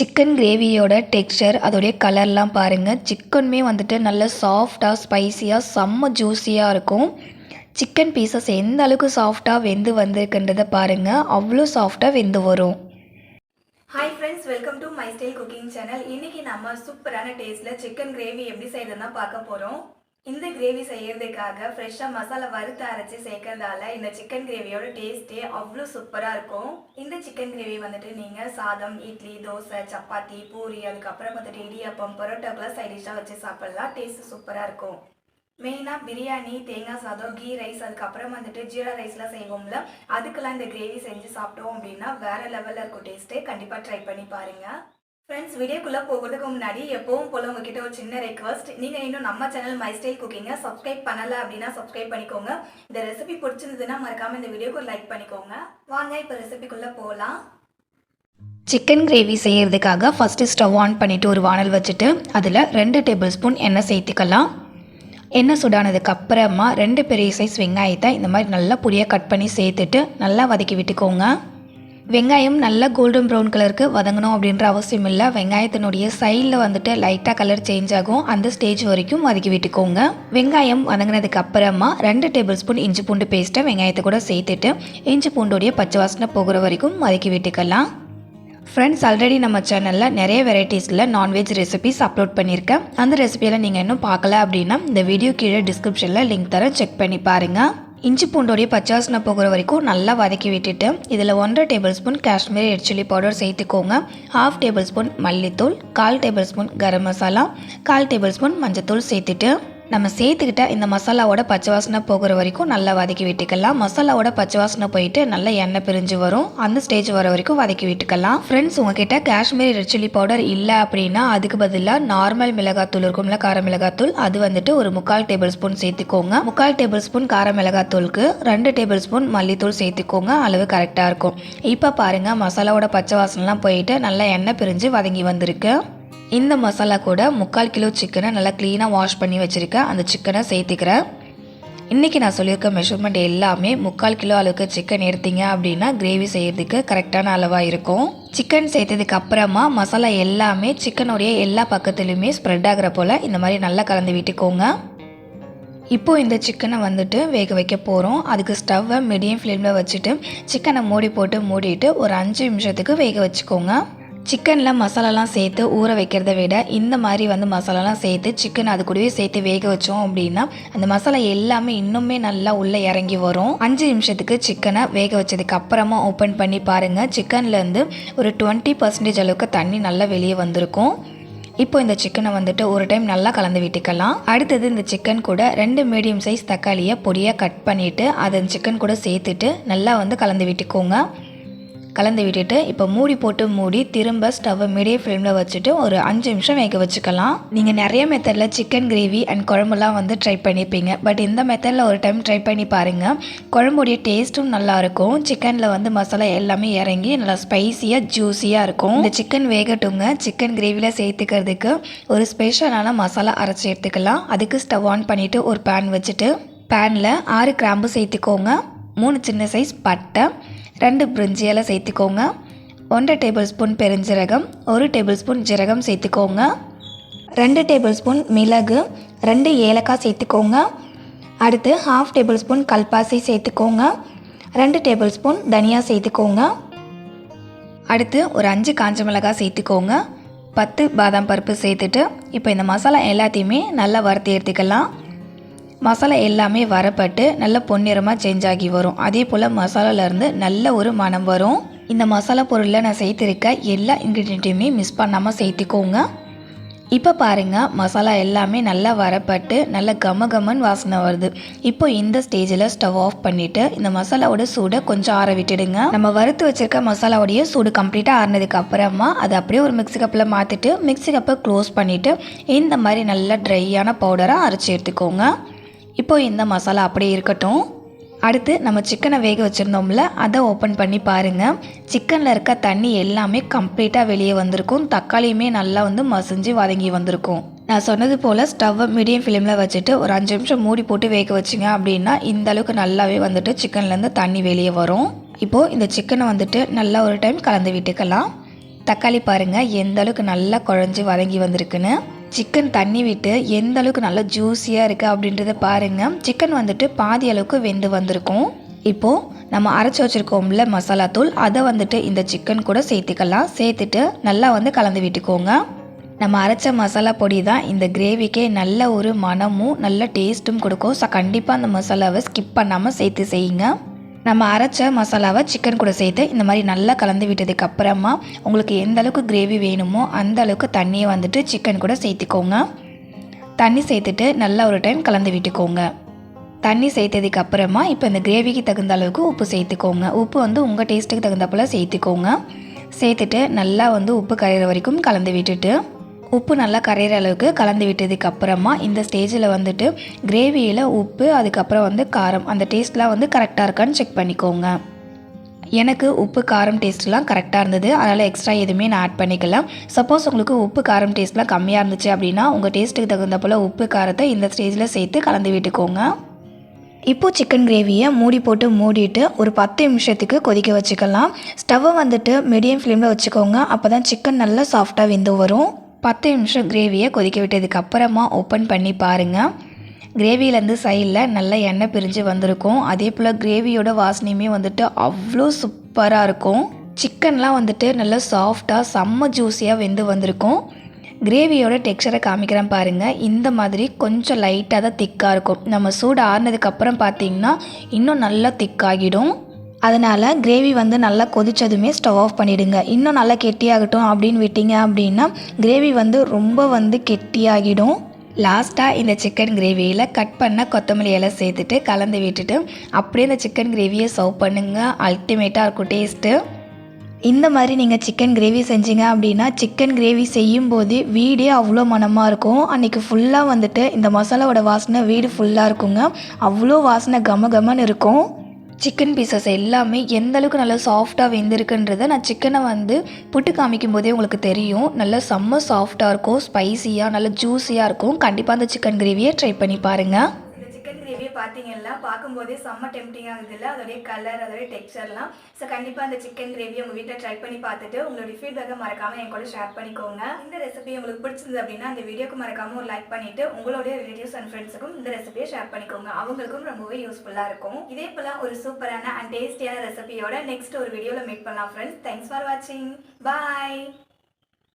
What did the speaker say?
Chicken கிரேவியோட texture அதோடைய கலர்லாம் பாருங்கள் சிக்கனுமே வந்துட்டு நல்ல சாஃப்டாக ஸ்பைசியாக செம்ம ஜூஸியாக இருக்கும். சிக்கன் பீசஸ் எந்த அளவுக்கு சாஃப்டாக வெந்து வந்திருக்குன்றதை பாருங்கள் அவ்வளோ சாஃப்டாக வெந்து வரும். Hi friends welcome to my style cooking channel இன்றைக்கி நம்ம சூப்பரான டேஸ்ட்டில் சிக்கன் கிரேவி எப்படி செய்யறதுன்னா பார்க்க போகிறோம் இந்த கிரேவி செய்யறதுக்காக ஃப்ரெஷ்ஷாக மசாலா வறுத்து அரைச்சி சேர்க்கறதால இந்த சிக்கன் கிரேவியோட டேஸ்ட்டே அவ்வளோ சூப்பராக இருக்கும். இந்த சிக்கன் கிரேவி வந்துட்டு நீங்கள் சாதம் இட்லி தோசை சப்பாத்தி பூரி அதுக்கப்புறம் வந்துட்டு இடியப்பம் பரோட்டாக்கெல்லாம் சைட் டிஷ்ஷாக வச்சு சாப்பிட்லாம். டேஸ்ட் சூப்பராக இருக்கும். மெயினாக பிரியாணி தேங்காய் சாதம் கீ ரைஸ் அதுக்கப்புறம் வந்துட்டு ஜீரா ரைஸ்லாம் செய்வோம்ல அதுக்கெல்லாம் இந்த கிரேவி செஞ்சு சாப்பிட்டோம் அப்படின்னா வேறு லெவலில் இருக்கும் டேஸ்ட்டே கண்டிப்பாக ட்ரை பண்ணி பாருங்கள் ஃப்ரெண்ட்ஸ் வீடியோக்குள்ளே போகிறதுக்கு முன்னாடி எப்பவும் போல் உங்ககிட்ட ஒரு சின்ன ரெக்வஸ்ட் நீங்கள் இன்னும் நம்ம சேனல் மை ஸ்டைல் குக்கிங்கை சப்ஸ்கிரைப் பண்ணலை அப்படின்னா சப்ஸ்கிரைப் பண்ணிக்கோங்க. இந்த ரெசிபி பிடிச்சிருந்ததுன்னா மறக்காமல் இந்த வீடியோக்கு லைக் பண்ணிக்கோங்க. வாங்க இப்போ ரெசிபிக்குள்ளே போகலாம் சிக்கன் கிரேவி செய்கிறதுக்காக ஃபஸ்ட்டு ஸ்டவ் ஆன் பண்ணிவிட்டு ஒரு வானல் வச்சுட்டு அதில் ரெண்டு டேபிள் ஸ்பூன் எண்ணெய் சேர்த்துக்கலாம். எண்ணெய் சுடானதுக்கு அப்புறமா ரெண்டு பெரிய சைஸ் வெங்காயத்தை இந்த மாதிரி நல்லா பொடியாக கட் பண்ணி சேர்த்துட்டு நல்லா வதக்கி விட்டுக்கோங்க. வெங்காயம் நல்லா கோல்டன் ப்ரௌன் கலருக்கு வதங்கணும் அப்படின்ற அவசியம் இல்லை. வெங்காயத்தினுடைய சைடில் வந்துட்டு லைட்டாக கலர் சேஞ்ச் ஆகும். அந்த ஸ்டேஜ் வரைக்கும் வதக்கி விட்டுக்கோங்க. வெங்காயம் வதங்கினதுக்கு அப்புறமா ரெண்டு டேபிள் ஸ்பூன் இஞ்சி பூண்டு பேஸ்ட்டை வெங்காயத்தை கூட சேர்த்துட்டு இஞ்சி பூண்டோடைய பச்சை வாசனை போகிற வரைக்கும் வதக்கி விட்டுக்கலாம். ஃப்ரெண்ட்ஸ் ஆல்ரெடி நம்ம சேனலில் நிறைய வெரைட்டிஸில் நான்வெஜ் ரெசிபிஸ் அப்லோட் பண்ணியிருக்கேன் அந்த ரெசிபியெல்லாம் நீங்கள் இன்னும் பார்க்கல அப்படின்னா இந்த வீடியோ கீழே டிஸ்கிரிப்ஷனில் லிங்க் தரேன் செக் பண்ணி பாருங்கள் இஞ்சி பூண்டோடைய பச்சாசனை போகிற வரைக்கும் நல்லா வதக்கி விட்டுட்டு இதில் ஒன்றரை tablespoon Kashmiri red chilli powder சேர்த்துக்கோங்க. ஹாஃப் டேபிள் ஸ்பூன் மல்லித்தூள் கால் டேபிள் ஸ்பூன் கரம் மசாலா கால் டேபிள் ஸ்பூன் மஞ்சத்தூள் சேர்த்துட்டு நம்ம சேர்த்துக்கிட்ட இந்த மசாலாவோட பச்சை வாசனை போகிற வரைக்கும் நல்லா வதக்கி விட்டுக்கலாம். மசாலாவோட பச்சை வாசனை போயிட்டு நல்லா எண்ணெய் பிரிஞ்சு வரும். அந்த ஸ்டேஜ் வர வரைக்கும் வதக்கி விட்டுக்கலாம். ஃப்ரெண்ட்ஸ் உங்ககிட்ட காஷ்மீரி ரெட் சில்லி பவுடர் இல்லை அப்படின்னா அதுக்கு பதிலாக நார்மல் மிளகாத்தூள் இருக்கும்ல கார மிளகாத்தூள். அது வந்துட்டு ஒரு முக்கால் டேபிள் ஸ்பூன் சேர்த்துக்கோங்க. முக்கால் டேபிள் ஸ்பூன் கார மிளகாத்தூளுக்கு ரெண்டு டேபிள் ஸ்பூன் மல்லித்தூள் சேர்த்துக்கோங்க. அளவு கரெக்டாக இருக்கும். இப்போ பாருங்கள் மசாலாவோட பச்சை வாசனைலாம் போயிட்டு நல்லா எண்ணெய் பிரிஞ்சு வதங்கி வந்திருக்கு. இந்த மசாலா கூட முக்கால் கிலோ சிக்கனை நல்லா க்ளீனாக வாஷ் பண்ணி வச்சுருக்கேன். அந்த சிக்கனை சேர்த்துக்கிறேன். இன்றைக்கி நான் சொல்லியிருக்க மெஷர்மெண்ட் எல்லாமே முக்கால் கிலோ அளவுக்கு சிக்கன் எடுத்தீங்க அப்படின்னா கிரேவி செய்கிறதுக்கு கரெக்டான அளவாக இருக்கும். சிக்கன் சேர்த்ததுக்கு அப்புறமா மசாலா எல்லாமே சிக்கனுடைய எல்லா பக்கத்துலேயுமே ஸ்ப்ரெட் ஆகிற போல் இந்த மாதிரி நல்லா கலந்து விட்டுக்கோங்க. இப்போ இந்த சிக்கனை வந்துட்டு வேக வைக்க போகிறோம் அதுக்கு ஸ்டவ்வை மீடியம் ஃப்ளேமில் வச்சுட்டு சிக்கனை மூடி போட்டு மூடிட்டு ஒரு அஞ்சு நிமிஷத்துக்கு வேக வச்சுக்கோங்க. சிக்கனில் மசாலாலாம் சேர்த்து ஊற வைக்கிறத விட இந்த மாதிரி வந்து மசாலாலாம் சேர்த்து சிக்கன் அது கூடவே சேர்த்து வேக வச்சோம் அப்படின்னா அந்த மசாலா எல்லாமே இன்னுமே நல்லா உள்ளே இறங்கி வரும். அஞ்சு நிமிஷத்துக்கு சிக்கனை வேக வச்சதுக்கு அப்புறமா ஓப்பன் பண்ணி பாருங்கள் சிக்கன்லேருந்து ஒரு டுவெண்ட்டி பர்சன்டேஜ் அளவுக்கு தண்ணி நல்லா வெளியே வந்திருக்கும். இப்போ இந்த சிக்கனை வந்துட்டு ஒரு டைம் நல்லா கலந்து விட்டுக்கலாம். அடுத்தது இந்த சிக்கன் கூட ரெண்டு மீடியம் சைஸ் தக்காளியை பொடியாக கட் பண்ணிவிட்டு அதை சிக்கன் கூட சேர்த்துட்டு நல்லா வந்து கலந்து விட்டுக்கோங்க. கலந்து விட்டுட்டு இப்போ மூடி போட்டு மூடி திரும்ப ஸ்டவ்வை மீடியம் ஃப்ளேமில் வச்சுட்டு ஒரு அஞ்சு நிமிஷம் வேக வச்சுக்கலாம். நீங்கள் நிறைய மெத்தடில் சிக்கன் கிரேவி அண்ட் குழம்புலாம் வந்து ட்ரை பண்ணியிருப்பீங்க பட் இந்த மெத்தடில் ஒரு டைம் ட்ரை பண்ணி பாருங்கள் குழம்புடைய டேஸ்ட்டும் நல்லாயிருக்கும் சிக்கனில் வந்து மசாலா எல்லாமே இறங்கி நல்லா ஸ்பைசியாக ஜூஸியாக இருக்கும். இந்த சிக்கன் வேகட்டுங்க. சிக்கன் கிரேவியில் சேர்த்துக்கிறதுக்கு ஒரு ஸ்பெஷலான மசாலா அரைச்சி எடுத்துக்கலாம். அதுக்கு ஸ்டவ் ஆன் பண்ணிவிட்டு ஒரு பேன் வச்சுட்டு பேனில் ஆறு கிராம்பு சேர்த்துக்கோங்க. மூணு சின்ன சைஸ் பட்டை. ரெண்டு பிரிஞ்சி இலை சேர்த்துக்கோங்க. ஒன்றரை டேபிள் ஸ்பூன் பெருஞ்சீரகம் ஒரு டேபிள் ஸ்பூன் ஜீரகம் சேர்த்துக்கோங்க. ரெண்டு டேபிள் ஸ்பூன் மிளகு ரெண்டு ஏலக்காய் சேர்த்துக்கோங்க. அடுத்து ஹாஃப் டேபிள் ஸ்பூன் கல்பாசி சேர்த்துக்கோங்க. ரெண்டு டேபிள் ஸ்பூன் தனியா சேர்த்துக்கோங்க. அடுத்து ஒரு அஞ்சு காஞ்ச மிளகாய் சேர்த்துக்கோங்க. பத்து பாதாம் பருப்பு சேர்த்துட்டு இப்போ இந்த மசாலா எல்லாத்தையுமே நல்லா வறுத்து எடுத்துக்கலாம். மசாலா எல்லாமே வரப்பட்டு நல்ல பொன்னிறமாக சேஞ்ச் ஆகி வரும். அதே போல் மசாலாலேருந்து நல்ல ஒரு மனம் வரும். இந்த மசாலா பொருளில் நான் சேர்த்துருக்க எல்லா இன்க்ரீடியண்ட்டையுமே மிஸ் பண்ணாமல் சேர்த்துக்கோங்க. இப்போ பாருங்கள் மசாலா எல்லாமே நல்லா வரப்பட்டு நல்ல கம கமன் வாசனை வருது. இப்போ இந்த ஸ்டேஜில் ஸ்டவ் ஆஃப் பண்ணிவிட்டு இந்த மசாலாவோட சூடை கொஞ்சம் ஆற விட்டுடுங்க. நம்ம வறுத்து வச்சிருக்க மசாலாவோடைய சூடு கம்ப்ளீட்டாக ஆறினதுக்கு அப்புறமா அதை அப்படியே ஒரு மிக்ஸி கப்பில் மாற்றிட்டு மிக்சி கப்பை க்ளோஸ் பண்ணிவிட்டு இந்த மாதிரி நல்லா ட்ரையான பவுடராக அரைச்சி எடுத்துக்கோங்க. இப்போ இந்த மசாலா அப்படியே இருக்கட்டும். அடுத்து நம்ம சிக்கனை வேக வச்சுருந்தோம்ல அதை ஓப்பன் பண்ணி பாருங்கள் சிக்கனில் இருக்க தண்ணி எல்லாமே கம்ப்ளீட்டாக வெளியே வந்திருக்கும். தக்காளியுமே நல்லா வந்து மசிஞ்சு வதங்கி வந்திருக்கும். நான் சொன்னது போல் ஸ்டவ்வை மீடியம் ஃப்ளேமில் வச்சுட்டு ஒரு அஞ்சு நிமிஷம் மூடி போட்டு வேக வச்சிங்க அப்படின்னா இந்த அளவுக்கு நல்லாவே வந்துட்டு சிக்கன்லேருந்து தண்ணி வெளியே வரும். இப்போது இந்த சிக்கனை வந்துட்டு நல்லா ஒரு டைம் கலந்து விட்டுக்கலாம். தக்காளி பாருங்கள் எந்த அளவுக்கு நல்லா குழஞ்சி வதங்கி வந்திருக்குன்னு. சிக்கன் தண்ணி விட்டு எந்த அளவுக்கு நல்லா ஜூஸியாக இருக்குது அப்படின்றத பாருங்கள் சிக்கன் வந்துட்டு பாதி அளவுக்கு வெந்து வந்திருக்கும். இப்போது நம்ம அரைச்சி வச்சுருக்கோம்ல மசாலா தூள் அதை வந்துட்டு இந்த சிக்கன் கூட சேர்த்துக்கலாம். சேர்த்துட்டு நல்லா வந்து கலந்து விட்டுக்கோங்க. நம்ம அரைச்ச மசாலா பொடி தான் இந்த கிரேவிக்கே நல்ல ஒரு மனமும் நல்ல டேஸ்ட்டும் கொடுக்கும். ஸோ கண்டிப்பாக அந்த மசாலாவை ஸ்கிப் பண்ணாமல் சேர்த்து செய்யுங்க. நம்ம அரைச்ச மசாலாவை சிக்கன் கூட சேர்த்து இந்த மாதிரி நல்லா கலந்து விட்டதுக்கு அப்புறமா உங்களுக்கு எந்த அளவுக்கு கிரேவி வேணுமோ அந்த அளவுக்கு தண்ணியை வந்துட்டு சிக்கன் கூட சேர்த்துக்கோங்க. தண்ணி சேர்த்துட்டு நல்லா ஒரு டைம் கலந்து விட்டுக்கோங்க. தண்ணி சேர்த்ததுக்கு அப்புறமா இப்போ இந்த கிரேவிக்கு தகுந்த அளவுக்கு உப்பு சேர்த்துக்கோங்க. உப்பு வந்து உங்கள் டேஸ்ட்டுக்கு தகுந்தப்போல சேர்த்துக்கோங்க. சேர்த்துட்டு நல்லா வந்து உப்பு கரையிற வரைக்கும் கலந்து விட்டுட்டு உப்பு நல்லா கரையிற அளவுக்கு கலந்து விட்டதுக்கு அப்புறமா இந்த ஸ்டேஜில் வந்துட்டு கிரேவியில் உப்பு அதுக்கப்புறம் வந்து காரம். அந்த டேஸ்ட்லாம் வந்து கரெக்டாக இருக்கான்னு செக் பண்ணிக்கோங்க. எனக்கு உப்பு காரம் டேஸ்ட்லாம் கரெக்டாக இருந்தது. அதனால் எக்ஸ்ட்ரா எதுவுமே நான் ஆட் பண்ணிக்கலாம் சப்போஸ் உங்களுக்கு உப்பு காரம் டேஸ்ட்லாம் கம்மியாக இருந்துச்சு அப்படின்னா உங்கள் டேஸ்ட்டுக்கு தகுந்த போல் உப்பு காரத்தை இந்த ஸ்டேஜில் சேர்த்து கலந்து விட்டுக்கோங்க. இப்போது சிக்கன் கிரேவியை மூடி போட்டு மூடிட்டு ஒரு பத்து நிமிஷத்துக்கு கொதிக்க வச்சுக்கலாம். ஸ்டவ்வை வந்துட்டு மீடியம் ஃப்ளேமில் வச்சுக்கோங்க. அப்போ தான் சிக்கன் நல்லா சாஃப்டாக வெந்து வரும். பத்து நிமிஷம் கிரேவியை கொதிக்க விட்டதுக்கு அப்புறமா ஓப்பன் பண்ணி பாருங்கள் கிரேவிலேருந்து சைடில் நல்ல எண்ணெய் பிரிஞ்சு வந்திருக்கும். அதே போல் கிரேவியோட வாசனையுமே வந்துட்டு அவ்வளோ சூப்பராக இருக்கும். சிக்கன்லாம் வந்துட்டு நல்லா சாஃப்டாக செம்ம ஜூஸியாக வெந்து வந்திருக்கும். கிரேவியோட டெக்ஸ்சரை காமிக்கிறேன் பாருங்கள் இந்த மாதிரி கொஞ்சம் லைட்டாக தான் திக்காக இருக்கும். நம்ம சூடு ஆறுனதுக்கப்புறம் பார்த்தீங்கன்னா இன்னும் நல்லா திக்காகிடும் அதனால் கிரேவி வந்து நல்லா கொதித்ததுமே ஸ்டவ் ஆஃப் பண்ணிவிடுங்க இன்னும் நல்லா கெட்டியாகட்டும் அப்படின்னு விட்டீங்க அப்படின்னா கிரேவி வந்து ரொம்ப வந்து கெட்டியாகிடும். லாஸ்ட்டாக இந்த சிக்கன் கிரேவியில் கட் பண்ண கொத்தமல்லி இலை சேர்த்துட்டு கலந்து விட்டுட்டு அப்படியே இந்த சிக்கன் கிரேவியை சர்வ் பண்ணுங்கள் அல்டிமேட்டாக இருக்கும் டேஸ்ட்டு இந்த மாதிரி நீங்கள் சிக்கன் கிரேவி செஞ்சீங்க அப்படின்னா சிக்கன் கிரேவி செய்யும்போது வீடே அவ்வளோ மணமாக இருக்கும். அன்றைக்கி ஃபுல்லாக வந்துட்டு இந்த மசாலாவோட வாசனை வீடு ஃபுல்லாக இருக்குங்க. அவ்வளோ வாசனை கம கமன்னு இருக்கும். சிக்கன் பீசஸ் எல்லாமே எந்த அளவுக்கு நல்லா சாஃப்டாக வெந்திருக்குன்றதை நான் சிக்கனை வந்து புட்டு காமிக்கும் போதே உங்களுக்கு தெரியும். நல்லா செம்ம சாஃப்டாக இருக்கும் ஸ்பைசியாக நல்லா ஜூஸியாக இருக்கும். கண்டிப்பாக அந்த சிக்கன் கிரேவியை ட்ரை பண்ணி பாருங்கள் பார்த்தீங்கன்னா பார்க்கும்போதே செம்ம டெம்டிங் ஆகுது இல்லை அதோடைய கலர் அதோடைய டெக்ஸ்சர்லாம் ஸோ கண்டிப்பாக அந்த சிக்கன் கிரேவி உங்கள் வீட்டில் ட்ரை பண்ணி பார்த்துட்டு உங்களுடைய ஃபீட்பேக்கை மறக்காமல் என் கூட ஷேர் பண்ணிக்கோங்க. இந்த ரெசிபி உங்களுக்கு பிடிச்சிருந்தது அப்படின்னா அந்த வீடியோக்கு மறக்காமல் ஒரு லைக் பண்ணிட்டு உங்களுடைய ரிலேட்டிவ்ஸ் அண்ட் ஃப்ரெண்ட்ஸுக்கும் இந்த ரெசிபியை ஷேர் பண்ணிக்கோங்க. அவங்களுக்கும் ரொம்பவே யூஸ்ஃபுல்லாக இருக்கும். இதே போல் ஒரு சூப்பரான அண்ட் டேஸ்டியான ரெசிபியோட நெக்ஸ்ட் ஒரு வீடியோவில் மீட் பண்ணலாம் ஃப்ரெண்ட்ஸ் தேங்க்ஸ் ஃபார் வாட்சிங் பாய்